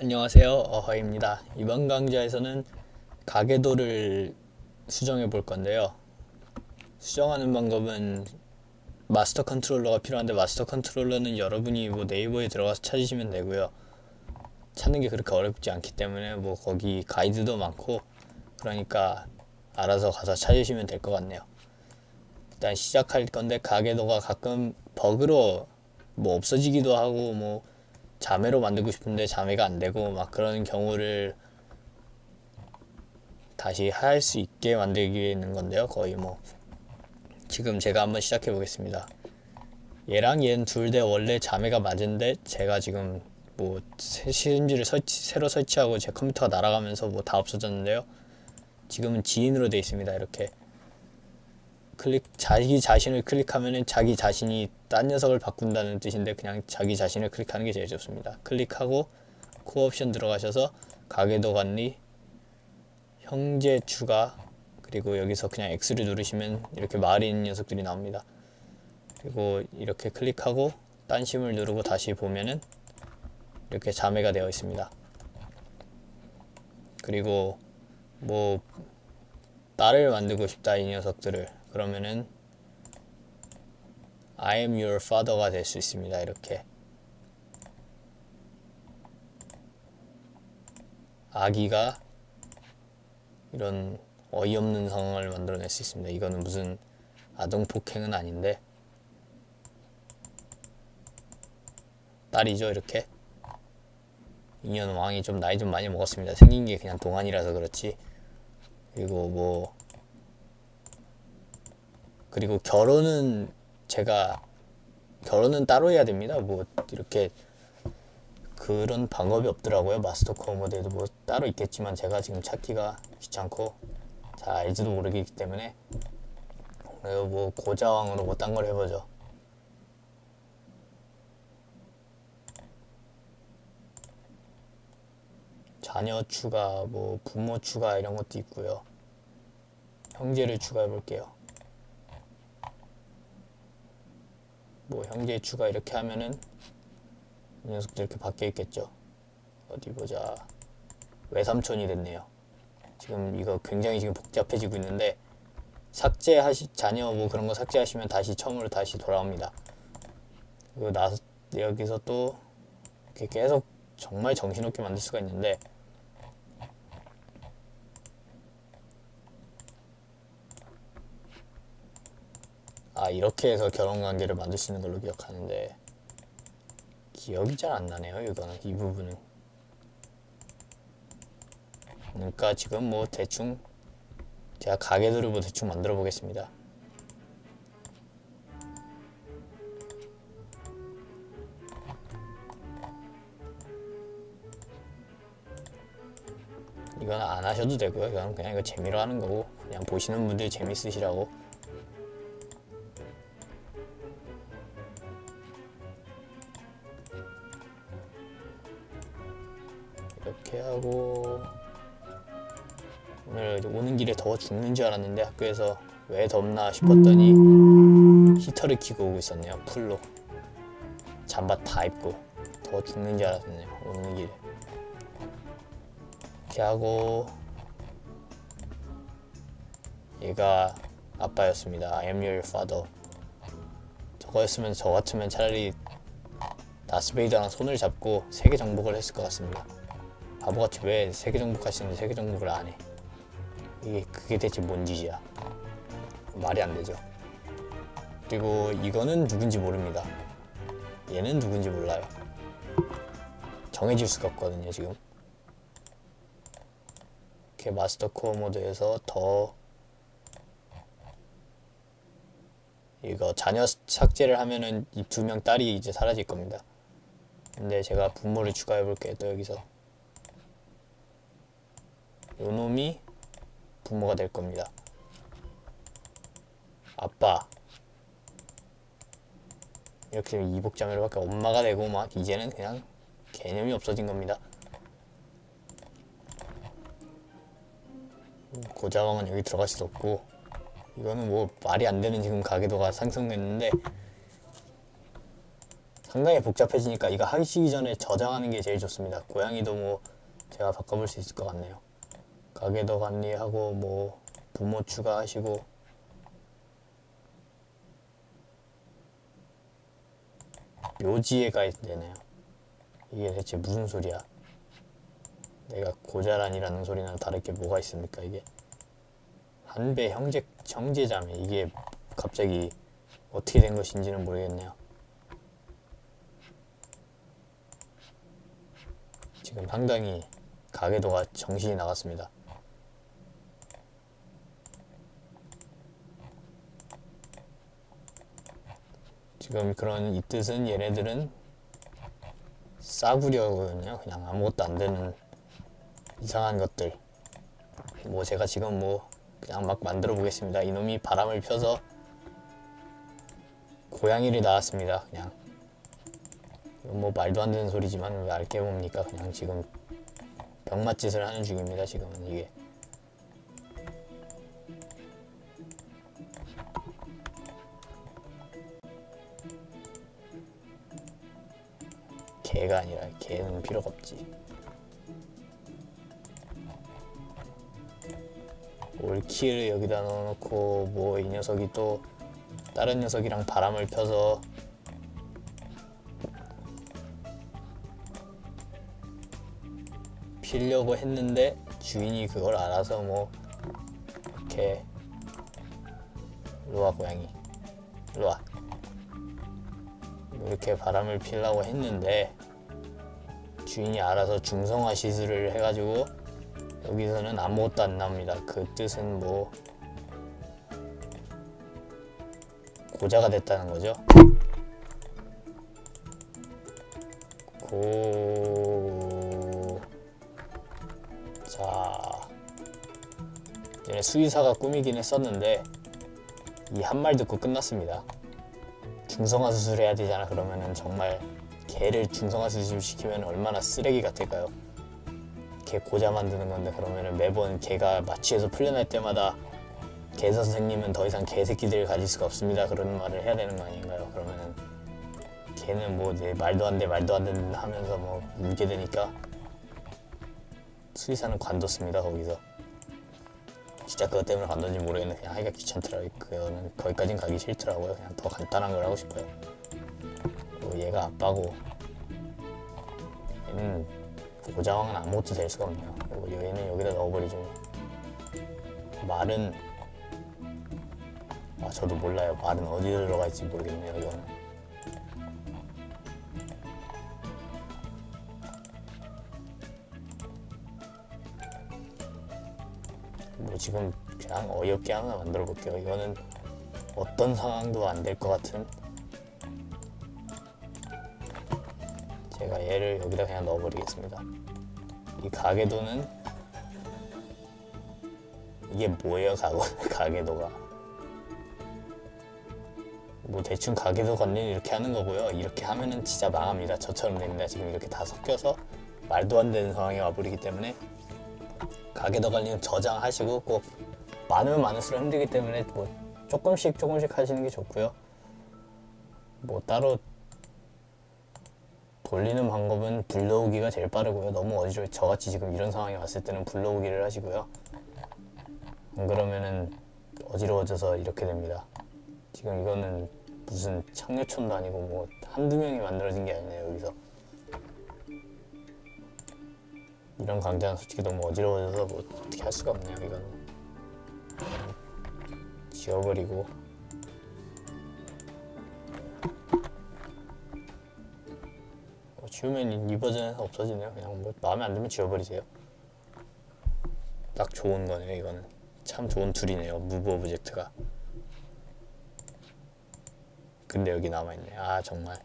안녕하세요. 어허입니다. 이번 강좌에서는 가계도를 수정해 볼 건데요. 수정하는 방법은 마스터 컨트롤러가 필요한데 마스터 컨트롤러는 여러분이 뭐 네이버에 들어가서 찾으시면 되고요. 찾는 게 그렇게 어렵지 않기 때문에 뭐 거기 가이드도 많고 그러니까 알아서 가서 찾으시면 될 것 같네요. 일단 시작할 건데 가계도가 가끔 버그로 뭐 없어지기도 하고 뭐 자매로 만들고 싶은데 자매가 안 되고 막 그런 경우를 다시 할 수 있게 만들기는 건데요. 거의 뭐 지금 제가 한번 시작해 보겠습니다. 얘랑 얘는 둘 다 원래 자매가 맞은데 제가 지금 뭐 새- 시음지를 설치, 새로 설치하고 제 컴퓨터가 날아가면서 뭐 다 없어졌는데요. 지금은 지인으로 돼 있습니다. 이렇게 클릭 자기 자신을 클릭하면은 자기 자신이 딴 녀석을 바꾼다는 뜻인데 그냥 자기 자신을 클릭하는 게 제일 좋습니다. 클릭하고 코어 옵션 들어가셔서 가계도 관리 형제 추가 그리고 여기서 그냥 X를 누르시면 이렇게 말이 녀석들이 나옵니다. 그리고 이렇게 클릭하고 딴 심을 누르고 다시 보면은 이렇게 자매가 되어 있습니다. 그리고 뭐 딸을 만들고 싶다 이 녀석들을 그러면은 I am your father가 될 수 있습니다. 이렇게 아기가 이런 어이없는 상황을 만들어낼 수 있습니다. 이거는 무슨 아동 폭행은 아닌데 딸이죠 이렇게 인연 왕이 좀 나이 좀 많이 먹었습니다. 생긴 게 그냥 동안이라서 그렇지 그리고 뭐 그리고 결혼은 제가 결혼은 따로 해야 됩니다. 뭐 이렇게 그런 방법이 없더라고요. 마스터 코어 모드에도 뭐 따로 있겠지만 제가 지금 찾기가 귀찮고 잘 알지도 모르기 때문에 그래서 뭐 고자왕으로 뭐 딴 걸 해보죠. 자녀 추가, 뭐 부모 추가 이런 것도 있고요. 형제를 추가해 볼게요. 뭐 형제 추가 이렇게 하면은 이 녀석들 이렇게 바뀌어 있겠죠. 어디 보자. 외삼촌이 됐네요. 지금 이거 굉장히 지금 복잡해지고 있는데 삭제하시 자녀 뭐 그런 거 삭제하시면 다시 처음으로 다시 돌아옵니다. 그리고 나 여기서 또 이렇게 계속 정말 정신없게 만들 수가 있는데 아 이렇게 해서 결혼 관계를 만들 수 있는 걸로 기억하는데 기억이 잘 안 나네요 이거는 이 부분은. 그러니까 지금 뭐 대충 제가 가게들을 뭐 대충 만들어 보겠습니다. 이건 안 하셔도 되고요. 이건 그냥 이거 재미로 하는 거고 그냥 보시는 분들 재밌으시라고 하고 오늘 오는 길에 더워 죽는 줄 알았는데 학교에서 왜 덥나 싶었더니 히터를 켜고 오고 있었네요 풀로. 잠바 다 입고 더워 죽는 줄 알았네요 오는 길에. 이렇게 하고 얘가 아빠였습니다. I am your father. 저거였으면 저 같으면 차라리 다스베이더랑 손을 잡고 세계 정복을 했을 것 같습니다 바보같이 왜 세계 정복하시는데 세계 정복을 안 해? 이게 그게 대체 뭔 짓이야? 말이 안 되죠. 그리고 이거는 누군지 모릅니다. 얘는 누군지 몰라요. 정해질 수가 없거든요, 지금. 이렇게 마스터 코어 모드에서 더 이거 자녀 삭제를 하면은 이 두 명 딸이 이제 사라질 겁니다. 근데 제가 부모를 추가해 볼게요, 또 여기서. 요놈이 부모가 될 겁니다. 아빠. 이렇게 되면 이복자매로 밖에 엄마가 되고 막 이제는 그냥 개념이 없어진 겁니다. 고자왕은 여기 들어갈 수도 없고 이거는 뭐 말이 안 되는 지금 가계도가 상승했는데 상당히 복잡해지니까 이거 하시기 전에 저장하는 게 제일 좋습니다. 고양이도 뭐 제가 바꿔볼 수 있을 것 같네요. 가게도 관리하고 뭐 부모 추가하시고 묘지에 가야 되네요. 이게 대체 무슨 소리야? 내가 고자란이라는 소리나 다를 게 뭐가 있습니까 이게? 한배 형제 형제자매 이게 갑자기 어떻게 된 것인지는 모르겠네요. 지금 상당히 가게도가 정신이 나갔습니다. 지금 그런 이 뜻은 얘네들은 싸구려거든요. 그냥 아무것도 안 되는 이상한 것들. 뭐 제가 지금 뭐 그냥 막 만들어 보겠습니다. 이놈이 바람을 펴서 고양이를 낳았습니다. 그냥 뭐 말도 안 되는 소리지만 왜 알게 봅니까? 그냥 지금 병맛짓을 하는 중입니다. 지금은 이게 개가 아니라 개는 필요가 없지. 올키를 여기다 넣어놓고 뭐 이 녀석이 또 다른 녀석이랑 바람을 펴서 피려고 했는데 주인이 그걸 알아서 뭐 이렇게 일로와 고양이 뭐 이렇게 바람을 피려고 했는데 주인이 알아서 중성화 시술을 해가지고 여기서는 아무것도 안 나옵니다. 그 뜻은 뭐 고자가 됐다는 거죠. 고... 자... 얘네 수의사가 꾸미긴 했었는데 이 한 말 듣고 끝났습니다. 중성화 수술해야 되잖아 그러면은 정말 개를 중성화 수술 시키면 얼마나 쓰레기 같을까요? 개 고자 만드는 건데 그러면은 매번 개가 마취해서 풀려날 때마다 개 선생님은 더 이상 개 새끼들을 가질 수가 없습니다. 그런 말을 해야 되는 거 아닌가요? 그러면은 걔는 뭐 이제 말도 안 돼 말도 안 된다 하면서 뭐 울게 되니까 수의사는 관뒀습니다 거기서. 진짜 그것 때문에 관뒀는지 모르겠는데 그냥 하기가 귀찮더라고요. 그거는 거기까진 가기 싫더라고요. 그냥 더 간단한 걸 하고 싶어요 얘가 아빠고. 얘는 고자왕은 아무것도 될 수가 없네요. 그리고 얘는 여기다 넣어버리죠 말은 아 저도 몰라요. 말은 어디 들어갈지 모르겠네요 이거는. 뭐 지금 그냥 어이없게 하나 만들어 볼게요. 이거는 어떤 상황도 안 될 것 같은 제가 얘를 여기다 그냥 넣어버리겠습니다. 이 가게도는 이게 뭐예요, 가고 가게도가? 뭐 대충 가게도 관리는 이렇게 하는 거고요. 이렇게 하면은 진짜 망합니다. 저처럼 됩니다. 지금 이렇게 다 섞여서 말도 안 되는 상황이 와버리기 때문에 가게도 관리는 저장하시고 꼭 많으면 많을수록 힘들기 때문에 뭐 조금씩 조금씩 하시는 게 좋고요. 뭐 따로 돌리는 방법은 불러오기가 제일 빠르고요. 너무 어지러워 저같이 지금 이런 상황이 왔을 때는 불러오기를 하시고요. 안 그러면은 어지러워져서 이렇게 됩니다. 지금 이거는 무슨 창녀촌도 아니고 뭐 한두 명이 만들어진 게 아니네요 여기서. 이런 강좌는 솔직히 너무 어지러워져서 뭐 어떻게 할 수가 없네요 그냥 지워버리고 지우면 이 버전에서 없어지네요. 그냥 뭐 마음에 안 들면 지워버리세요. 딱 좋은 거네요 이거는 참 좋은 툴이네요 무브 오브젝트가. 근데 여기 남아있네. 아 정말.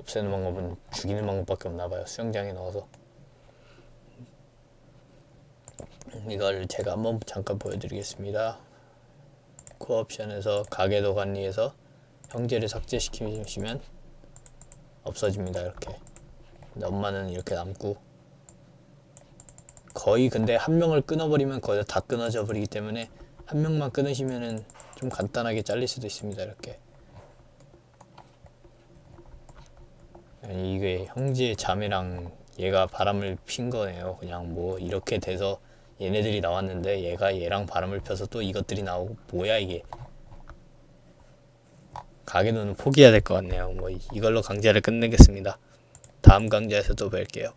없애는 방법은 죽이는 방법밖에 없나봐요 수영장에 넣어서. 이걸 제가 한번 잠깐 보여드리겠습니다. 코옵션에서 가계도 관리에서 형제를 삭제시키시면 없어집니다. 이렇게. 근데 엄마는 이렇게 남고 거의 근데 한 명을 끊어버리면 거의 다 끊어져 버리기 때문에 한 명만 끊으시면은 좀 간단하게 잘릴 수도 있습니다. 이렇게. 아니 이게 형제 자매랑 얘가 바람을 핀 거네요. 그냥 뭐 이렇게 돼서 얘네들이 나왔는데 얘가 얘랑 바람을 펴서 또 이것들이 나오고 뭐야 이게 가게도는 포기해야 될 것 같네요. 뭐 이걸로 강좌를 끝내겠습니다. 다음 강좌에서 또 뵐게요.